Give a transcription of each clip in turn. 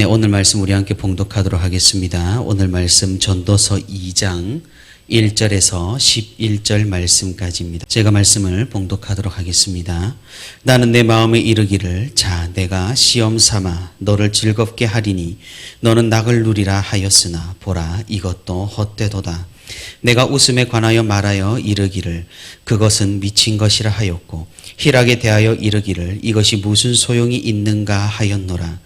네, 오늘 말씀 우리 함께 봉독하도록 하겠습니다. 오늘 말씀 전도서 2장 1절에서 11절 말씀까지입니다. 제가 말씀을 봉독하도록 하겠습니다. 나는 내 마음에 이르기를 자 내가 시험 삼아 너를 즐겁게 하리니 너는 낙을 누리라 하였으나 보라 이것도 헛되도다. 내가 웃음에 관하여 말하여 이르기를 그것은 미친 것이라 하였고 희락에 대하여 이르기를 이것이 무슨 소용이 있는가 하였노라.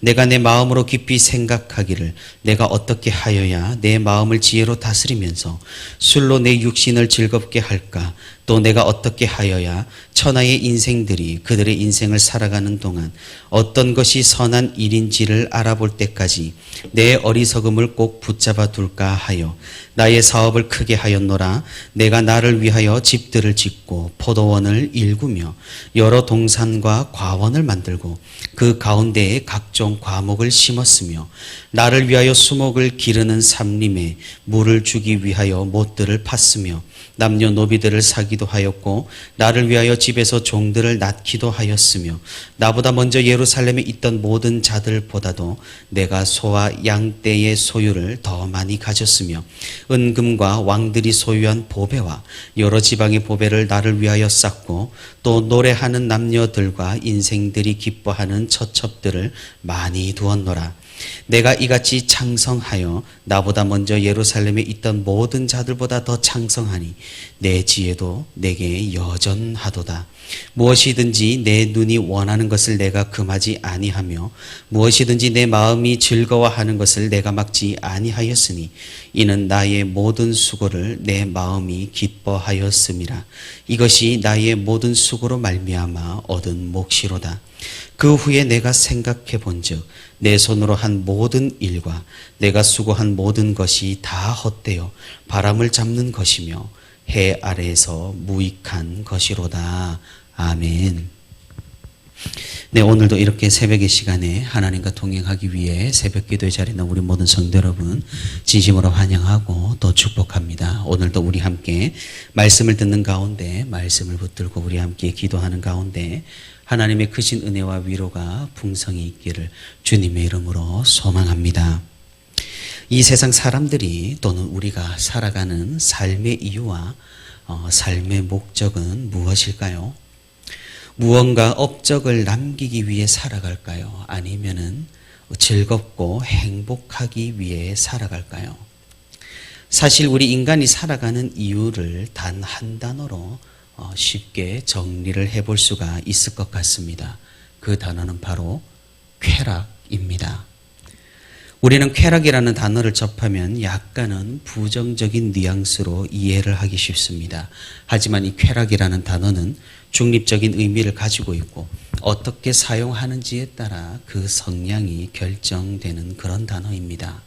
내가 내 마음으로 깊이 생각하기를 내가 어떻게 하여야 내 마음을 지혜로 다스리면서 술로 내 육신을 즐겁게 할까? 또 내가 어떻게 하여야 천하의 인생들이 그들의 인생을 살아가는 동안 어떤 것이 선한 일인지를 알아볼 때까지 내 어리석음을 꼭 붙잡아 둘까 하여 나의 사업을 크게 하였노라. 내가 나를 위하여 집들을 짓고 포도원을 일구며 여러 동산과 과원을 만들고 그 가운데에 각종 과목을 심었으며 나를 위하여 수목을 기르는 삼림에 물을 주기 위하여 못들을 팠으며 남녀 노비들을 사기도 하였고 나를 위하여 집에서 종들을 낳기도 하였으며 나보다 먼저 예루살렘에 있던 모든 자들보다도 내가 소와 양떼의 소유를 더 많이 가졌으며 은금과 왕들이 소유한 보배와 여러 지방의 보배를 나를 위하여 쌓고 또 노래하는 남녀들과 인생들이 기뻐하는 처첩들을 많이 두었노라 내가 이같이 창성하여 나보다 먼저 예루살렘에 있던 모든 자들보다 더 창성하니 내 지혜도 내게 여전하도다. 무엇이든지 내 눈이 원하는 것을 내가 금하지 아니하며 무엇이든지 내 마음이 즐거워하는 것을 내가 막지 아니하였으니 이는 나의 모든 수고를 내 마음이 기뻐하였음이라. 이것이 나의 모든 수고로 말미암아 얻은 몫이로다. 그 후에 내가 생각해 본즉 내 손으로 한 모든 일과 내가 수고한 모든 것이 다 헛되어 바람을 잡는 것이며 해 아래에서 무익한 것이로다. 아멘. 네, 오늘도 이렇게 새벽의 시간에 하나님과 동행하기 위해 새벽 기도의 자리에 우리 모든 성도 여러분 진심으로 환영하고 또 축복합니다. 오늘도 우리 함께 말씀을 듣는 가운데 말씀을 붙들고 우리 함께 기도하는 가운데 하나님의 크신 은혜와 위로가 풍성히 있기를 주님의 이름으로 소망합니다. 이 세상 사람들이 또는 우리가 살아가는 삶의 이유와 어, 삶의 목적은 무엇일까요? 무언가 업적을 남기기 위해 살아갈까요? 아니면은 즐겁고 행복하기 위해 살아갈까요? 사실 우리 인간이 살아가는 이유를 단 한 단어로 어, 쉽게 정리를 해볼 수가 있을 것 같습니다. 그 단어는 바로 쾌락입니다. 우리는 쾌락이라는 단어를 접하면 약간은 부정적인 뉘앙스로 이해를 하기 쉽습니다. 하지만 이 쾌락이라는 단어는 중립적인 의미를 가지고 있고 어떻게 사용하는지에 따라 그 성향이 결정되는 그런 단어입니다.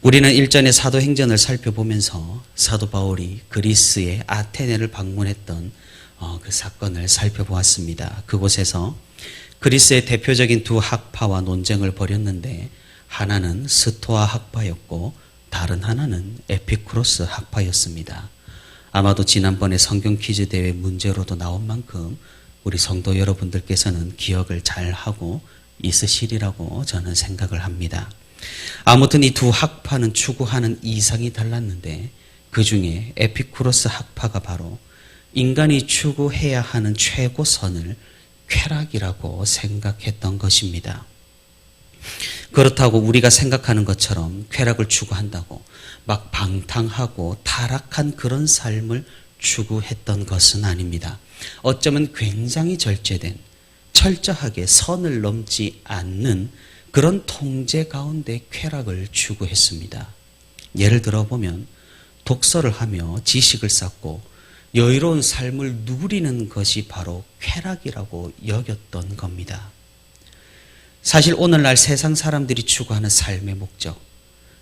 우리는 일전의 사도행전을 살펴보면서 사도 바울이 그리스의 아테네를 방문했던 어, 그 사건을 살펴보았습니다. 그곳에서 그리스의 대표적인 두 학파와 논쟁을 벌였는데 하나는 스토아 학파였고 다른 하나는 에피쿠로스 학파였습니다. 아마도 지난번에 성경 퀴즈 대회 문제로도 나온 만큼 우리 성도 여러분들께서는 기억을 잘 하고 있으시리라고 저는 생각을 합니다. 아무튼 이 두 학파는 추구하는 이상이 달랐는데 그 중에 에피쿠로스 학파가 바로 인간이 추구해야 하는 최고 선을 쾌락이라고 생각했던 것입니다. 그렇다고 우리가 생각하는 것처럼 쾌락을 추구한다고 막 방탕하고 타락한 그런 삶을 추구했던 것은 아닙니다. 어쩌면 굉장히 절제된 철저하게 선을 넘지 않는 그런 통제 가운데 쾌락을 추구했습니다. 예를 들어 보면 독서를 하며 지식을 쌓고 여유로운 삶을 누리는 것이 바로 쾌락이라고 여겼던 겁니다. 사실 오늘날 세상 사람들이 추구하는 삶의 목적,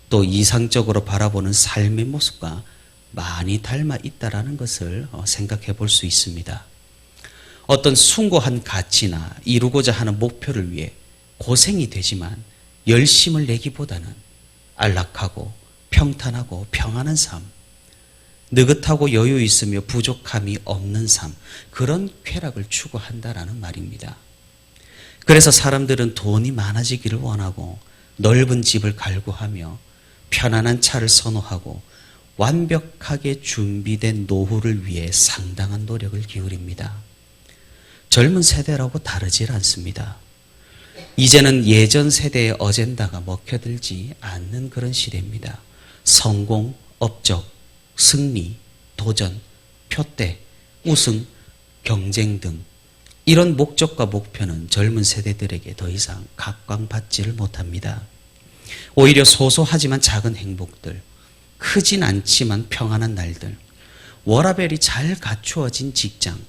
또 이상적으로 바라보는 삶의 모습과 많이 닮아 있다라는 것을 어, 생각해 볼 수 있습니다. 어떤 숭고한 가치나 이루고자 하는 목표를 위해 고생이 되지만 열심을 내기보다는 안락하고 평탄하고 평안한 삶, 느긋하고 여유 있으며 부족함이 없는 삶, 그런 쾌락을 추구한다라는 말입니다. 그래서 사람들은 돈이 많아지기를 원하고 넓은 집을 갈구하며 편안한 차를 선호하고 완벽하게 준비된 노후를 위해 상당한 노력을 기울입니다. 젊은 세대라고 다르질 않습니다. 이제는 예전 세대의 어젠다가 먹혀들지 않는 그런 시대입니다. 성공, 업적, 승리, 도전, 표대, 우승, 경쟁 등 이런 목적과 목표는 젊은 세대들에게 더 이상 각광받지를 못합니다. 오히려 소소하지만 작은 행복들, 크진 않지만 평안한 날들, 워라벨이 잘 갖추어진 직장,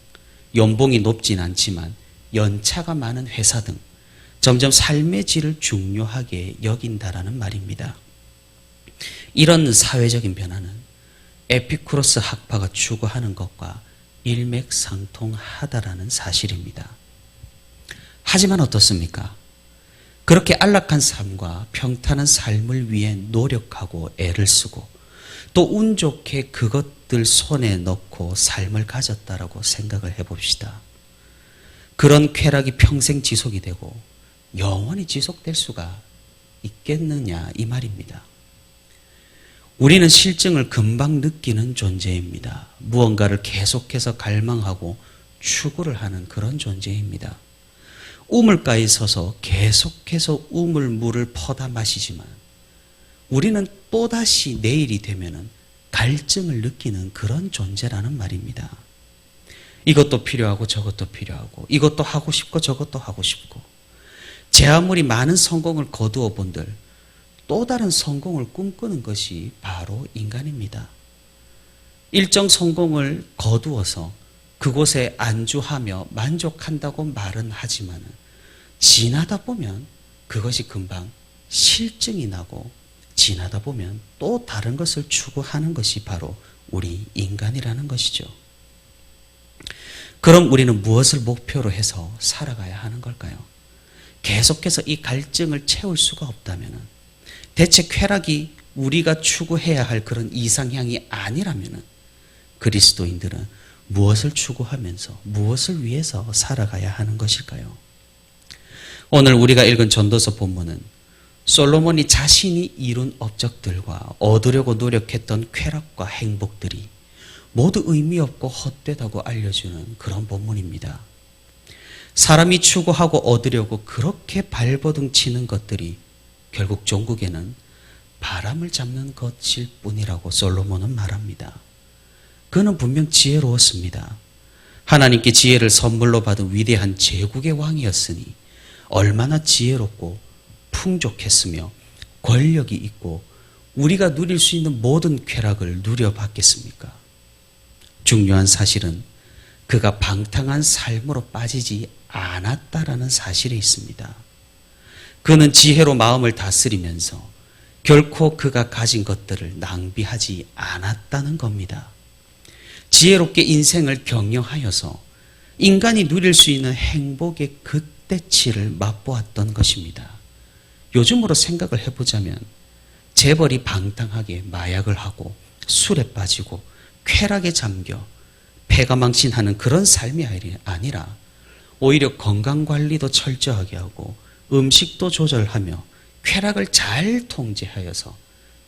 연봉이 높진 않지만 연차가 많은 회사 등 점점 삶의 질을 중요하게 여긴다라는 말입니다. 이런 사회적인 변화는 에피쿠로스 학파가 추구하는 것과 일맥상통하다라는 사실입니다. 하지만 어떻습니까? 그렇게 안락한 삶과 평탄한 삶을 위해 노력하고 애를 쓰고 또 운 좋게 그것들 손에 넣고 삶을 가졌다라고 생각을 해봅시다. 그런 쾌락이 평생 지속이 되고 영원히 지속될 수가 있겠느냐 이 말입니다. 우리는 실증을 금방 느끼는 존재입니다. 무언가를 계속해서 갈망하고 추구를 하는 그런 존재입니다. 우물가에 서서 계속해서 우물물을 퍼다 마시지만 우리는 또다시 내일이 되면은 갈증을 느끼는 그런 존재라는 말입니다. 이것도 필요하고 저것도 필요하고 이것도 하고 싶고 저것도 하고 싶고 제 아무리 많은 성공을 거두어 본들 또 다른 성공을 꿈꾸는 것이 바로 인간입니다. 일정 성공을 거두어서 그곳에 안주하며 만족한다고 말은 하지만 지나다 보면 그것이 금방 실증이 나고 지나다 보면 또 다른 것을 추구하는 것이 바로 우리 인간이라는 것이죠. 그럼 우리는 무엇을 목표로 해서 살아가야 하는 걸까요? 계속해서 이 갈증을 채울 수가 없다면 대체 쾌락이 우리가 추구해야 할 그런 이상향이 아니라면 그리스도인들은 무엇을 추구하면서 무엇을 위해서 살아가야 하는 것일까요? 오늘 우리가 읽은 전도서 본문은 솔로몬이 자신이 이룬 업적들과 얻으려고 노력했던 쾌락과 행복들이 모두 의미 없고 헛되다고 알려주는 그런 본문입니다. 사람이 추구하고 얻으려고 그렇게 발버둥 치는 것들이 결국 종국에는 바람을 잡는 것일 뿐이라고 솔로몬은 말합니다. 그는 분명 지혜로웠습니다. 하나님께 지혜를 선물로 받은 위대한 제국의 왕이었으니 얼마나 지혜롭고 풍족했으며 권력이 있고 우리가 누릴 수 있는 모든 쾌락을 누려봤겠습니까? 중요한 사실은 그가 방탕한 삶으로 빠지지 않았다라는 사실에 있습니다. 그는 지혜로 마음을 다스리면서 결코 그가 가진 것들을 낭비하지 않았다는 겁니다. 지혜롭게 인생을 경영하여서 인간이 누릴 수 있는 행복의 그때치를 맛보았던 것입니다. 요즘으로 생각을 해보자면 재벌이 방탕하게 마약을 하고 술에 빠지고 쾌락에 잠겨 폐가 망신하는 그런 삶이 아니라 오히려 건강 관리도 철저하게 하고 음식도 조절하며 쾌락을 잘 통제하여서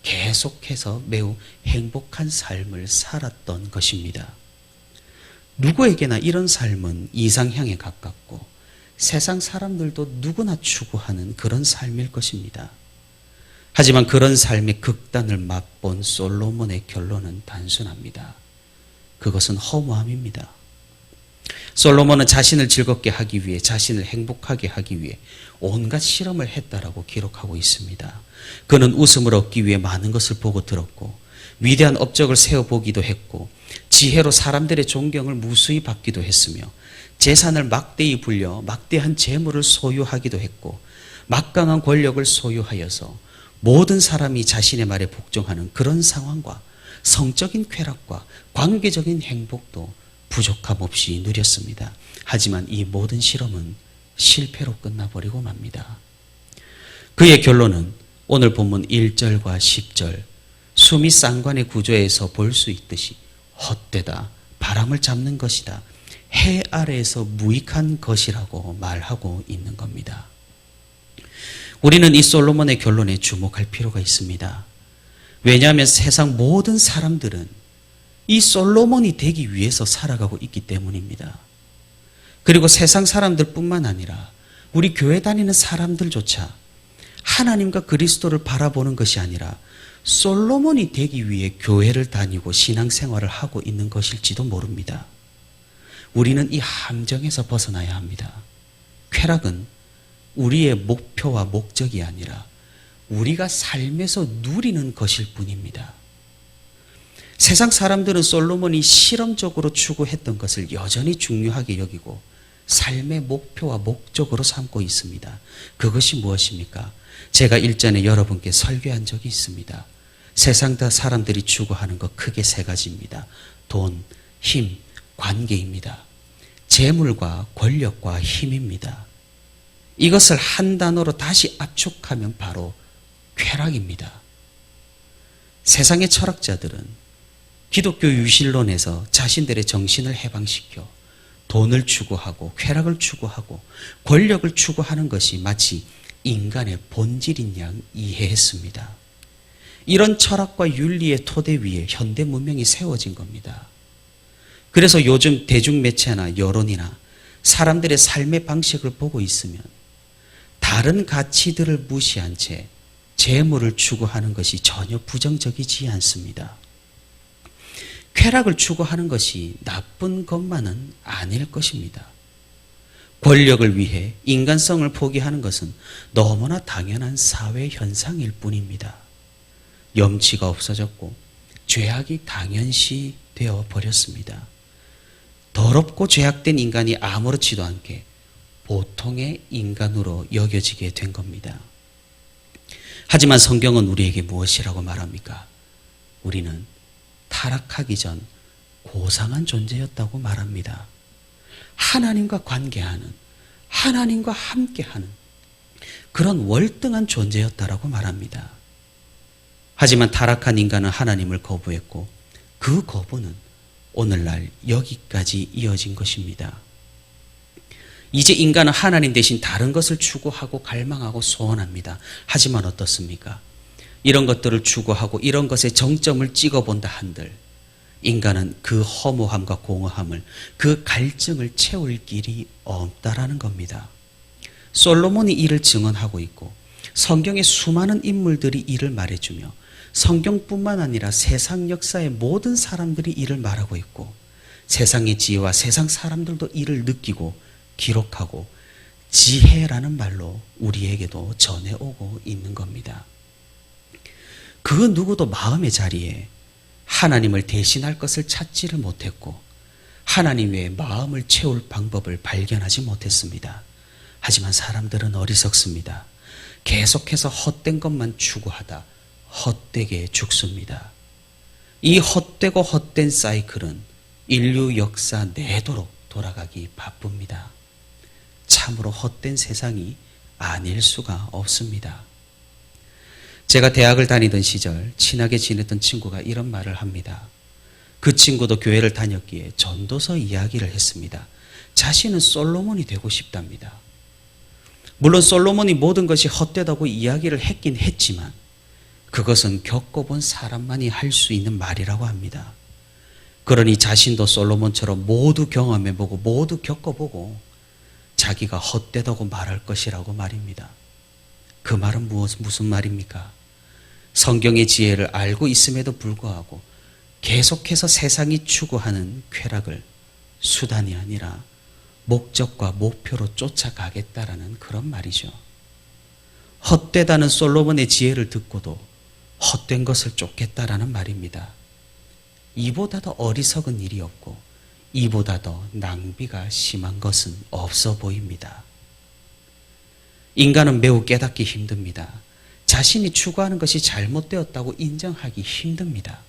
계속해서 매우 행복한 삶을 살았던 것입니다. 누구에게나 이런 삶은 이상향에 가깝고 세상 사람들도 누구나 추구하는 그런 삶일 것입니다. 하지만 그런 삶의 극단을 맛본 솔로몬의 결론은 단순합니다. 그것은 허무함입니다. 솔로몬은 자신을 즐겁게 하기 위해 자신을 행복하게 하기 위해 온갖 실험을 했다라고 기록하고 있습니다. 그는 웃음을 얻기 위해 많은 것을 보고 들었고 위대한 업적을 세워 보기도 했고 지혜로 사람들의 존경을 무수히 받기도 했으며 재산을 막대히 불려 막대한 재물을 소유하기도 했고 막강한 권력을 소유하여서 모든 사람이 자신의 말에 복종하는 그런 상황과 성적인 쾌락과 관계적인 행복도 부족함 없이 누렸습니다. 하지만 이 모든 실험은 실패로 끝나버리고 맙니다. 그의 결론은 오늘 본문 1절과 10절 수미 쌍관의 구조에서 볼 수 있듯이 헛되다, 바람을 잡는 것이다, 해 아래에서 무익한 것이라고 말하고 있는 겁니다. 우리는 이 솔로몬의 결론에 주목할 필요가 있습니다. 왜냐하면 세상 모든 사람들은 이 솔로몬이 되기 위해서 살아가고 있기 때문입니다. 그리고 세상 사람들뿐만 아니라 우리 교회 다니는 사람들조차 하나님과 그리스도를 바라보는 것이 아니라 솔로몬이 되기 위해 교회를 다니고 신앙생활을 하고 있는 것일지도 모릅니다. 우리는 이 함정에서 벗어나야 합니다. 쾌락은 우리의 목표와 목적이 아니라 우리가 삶에서 누리는 것일 뿐입니다. 세상 사람들은 솔로몬이 실험적으로 추구했던 것을 여전히 중요하게 여기고 삶의 목표와 목적으로 삼고 있습니다. 그것이 무엇입니까? 제가 일전에 여러분께 설교한 적이 있습니다. 세상 다 사람들이 추구하는 것 크게 세 가지입니다. 돈, 힘, 관계입니다. 재물과 권력과 힘입니다. 이것을 한 단어로 다시 압축하면 바로 쾌락입니다. 세상의 철학자들은 기독교 유실론에서 자신들의 정신을 해방시켜 돈을 추구하고 쾌락을 추구하고 권력을 추구하는 것이 마치 인간의 본질인 양 이해했습니다. 이런 철학과 윤리의 토대 위에 현대 문명이 세워진 겁니다. 그래서 요즘 대중매체나 여론이나 사람들의 삶의 방식을 보고 있으면 다른 가치들을 무시한 채 재물을 추구하는 것이 전혀 부정적이지 않습니다. 쾌락을 추구하는 것이 나쁜 것만은 아닐 것입니다. 권력을 위해 인간성을 포기하는 것은 너무나 당연한 사회 현상일 뿐입니다. 염치가 없어졌고 죄악이 당연시 되어 버렸습니다. 더럽고 죄악된 인간이 아무렇지도 않게 보통의 인간으로 여겨지게 된 겁니다. 하지만 성경은 우리에게 무엇이라고 말합니까? 우리는 타락하기 전 고상한 존재였다고 말합니다. 하나님과 관계하는, 하나님과 함께하는 그런 월등한 존재였다라고 말합니다. 하지만 타락한 인간은 하나님을 거부했고 그 거부는 오늘날 여기까지 이어진 것입니다. 이제 인간은 하나님 대신 다른 것을 추구하고 갈망하고 소원합니다. 하지만 어떻습니까? 이런 것들을 추구하고 이런 것에 정점을 찍어본다 한들 인간은 그 허무함과 공허함을 그 갈증을 채울 길이 없다라는 겁니다. 솔로몬이 이를 증언하고 있고 성경의 수많은 인물들이 이를 말해주며 성경뿐만 아니라 세상 역사의 모든 사람들이 이를 말하고 있고 세상의 지혜와 세상 사람들도 이를 느끼고 기록하고 지혜라는 말로 우리에게도 전해오고 있는 겁니다. 그 누구도 마음의 자리에 하나님을 대신할 것을 찾지를 못했고 하나님 외에 마음을 채울 방법을 발견하지 못했습니다. 하지만 사람들은 어리석습니다. 계속해서 헛된 것만 추구하다 헛되게 죽습니다. 이 헛되고 헛된 사이클은 인류 역사 내도록 돌아가기 바쁩니다. 참으로 헛된 세상이 아닐 수가 없습니다. 제가 대학을 다니던 시절 친하게 지냈던 친구가 이런 말을 합니다. 그 친구도 교회를 다녔기에 전도서 이야기를 했습니다. 자신은 솔로몬이 되고 싶답니다. 물론 솔로몬이 모든 것이 헛되다고 이야기를 했긴 했지만 그것은 겪어본 사람만이 할 수 있는 말이라고 합니다. 그러니 자신도 솔로몬처럼 모두 경험해보고 모두 겪어보고 자기가 헛되다고 말할 것이라고 말입니다. 그 말은 무엇, 무슨 말입니까? 성경의 지혜를 알고 있음에도 불구하고 계속해서 세상이 추구하는 쾌락을 수단이 아니라 목적과 목표로 쫓아가겠다라는 그런 말이죠. 헛되다는 솔로몬의 지혜를 듣고도 헛된 것을 쫓겠다라는 말입니다. 이보다 더 어리석은 일이 없고 이보다 더 낭비가 심한 것은 없어 보입니다. 인간은 매우 깨닫기 힘듭니다. 자신이 추구하는 것이 잘못되었다고 인정하기 힘듭니다.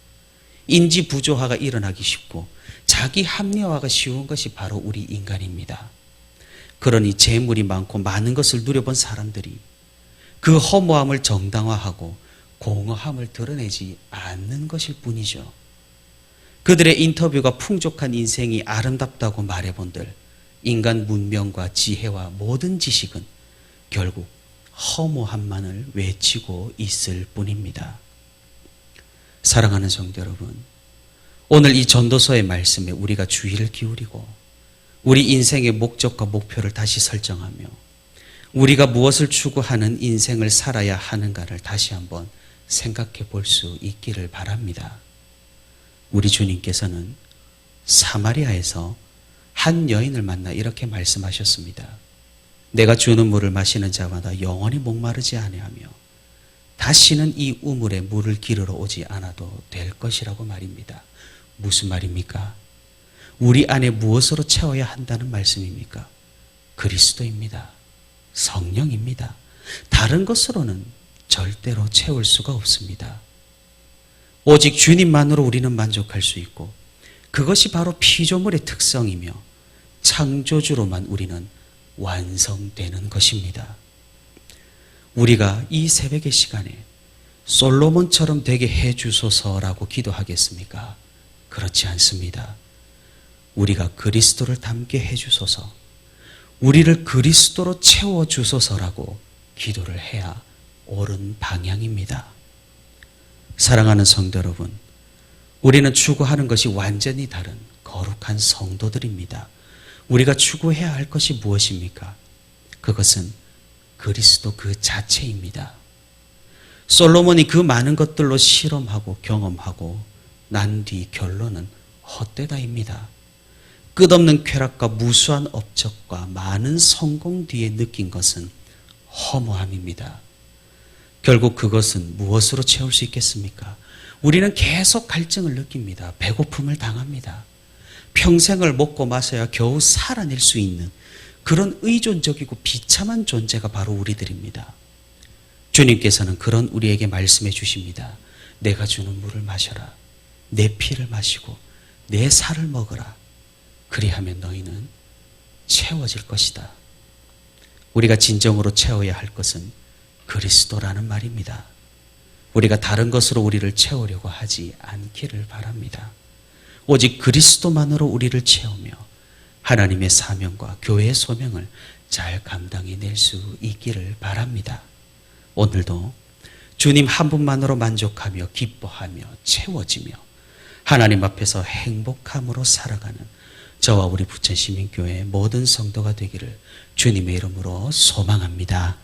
인지 부조화가 일어나기 쉽고 자기 합리화가 쉬운 것이 바로 우리 인간입니다. 그러니 재물이 많고 많은 것을 누려본 사람들이 그 허무함을 정당화하고 공허함을 드러내지 않는 것일 뿐이죠. 그들의 인터뷰가 풍족한 인생이 아름답다고 말해본들 인간 문명과 지혜와 모든 지식은 결국 허무함만을 외치고 있을 뿐입니다. 사랑하는 성도 여러분, 오늘 이 전도서의 말씀에 우리가 주의를 기울이고 우리 인생의 목적과 목표를 다시 설정하며 우리가 무엇을 추구하는 인생을 살아야 하는가를 다시 한번 생각해 볼 수 있기를 바랍니다. 우리 주님께서는 사마리아에서 한 여인을 만나 이렇게 말씀하셨습니다. 내가 주는 물을 마시는 자마다 영원히 목마르지 아니하며 다시는 이 우물에 물을 기르러 오지 않아도 될 것이라고 말입니다. 무슨 말입니까? 우리 안에 무엇으로 채워야 한다는 말씀입니까? 그리스도입니다. 성령입니다. 다른 것으로는 절대로 채울 수가 없습니다. 오직 주님만으로 우리는 만족할 수 있고 그것이 바로 피조물의 특성이며 창조주로만 우리는 완성되는 것입니다. 우리가 이 새벽의 시간에 솔로몬처럼 되게 해 주소서라고 기도하겠습니까? 그렇지 않습니다. 우리가 그리스도를 닮게 해 주소서. 우리를 그리스도로 채워 주소서라고 기도를 해야 옳은 방향입니다. 사랑하는 성도 여러분, 우리는 추구하는 것이 완전히 다른 거룩한 성도들입니다. 우리가 추구해야 할 것이 무엇입니까? 그것은 그리스도 그 자체입니다. 솔로몬이 그 많은 것들로 실험하고 경험하고 난 뒤 결론은 헛되다입니다. 끝없는 쾌락과 무수한 업적과 많은 성공 뒤에 느낀 것은 허무함입니다. 결국 그것은 무엇으로 채울 수 있겠습니까? 우리는 계속 갈증을 느낍니다. 배고픔을 당합니다. 평생을 먹고 마셔야 겨우 살아낼 수 있는 그런 의존적이고 비참한 존재가 바로 우리들입니다. 주님께서는 그런 우리에게 말씀해 주십니다. 내가 주는 물을 마셔라. 내 피를 마시고 내 살을 먹어라. 그리하면 너희는 채워질 것이다. 우리가 진정으로 채워야 할 것은 그리스도라는 말입니다. 우리가 다른 것으로 우리를 채우려고 하지 않기를 바랍니다. 오직 그리스도만으로 우리를 채우며 하나님의 사명과 교회의 소명을 잘 감당해 낼수 있기를 바랍니다. 오늘도 주님 한 분만으로 만족하며 기뻐하며 채워지며 하나님 앞에서 행복함으로 살아가는 저와 우리 부천시민교회 모든 성도가 되기를 주님의 이름으로 소망합니다.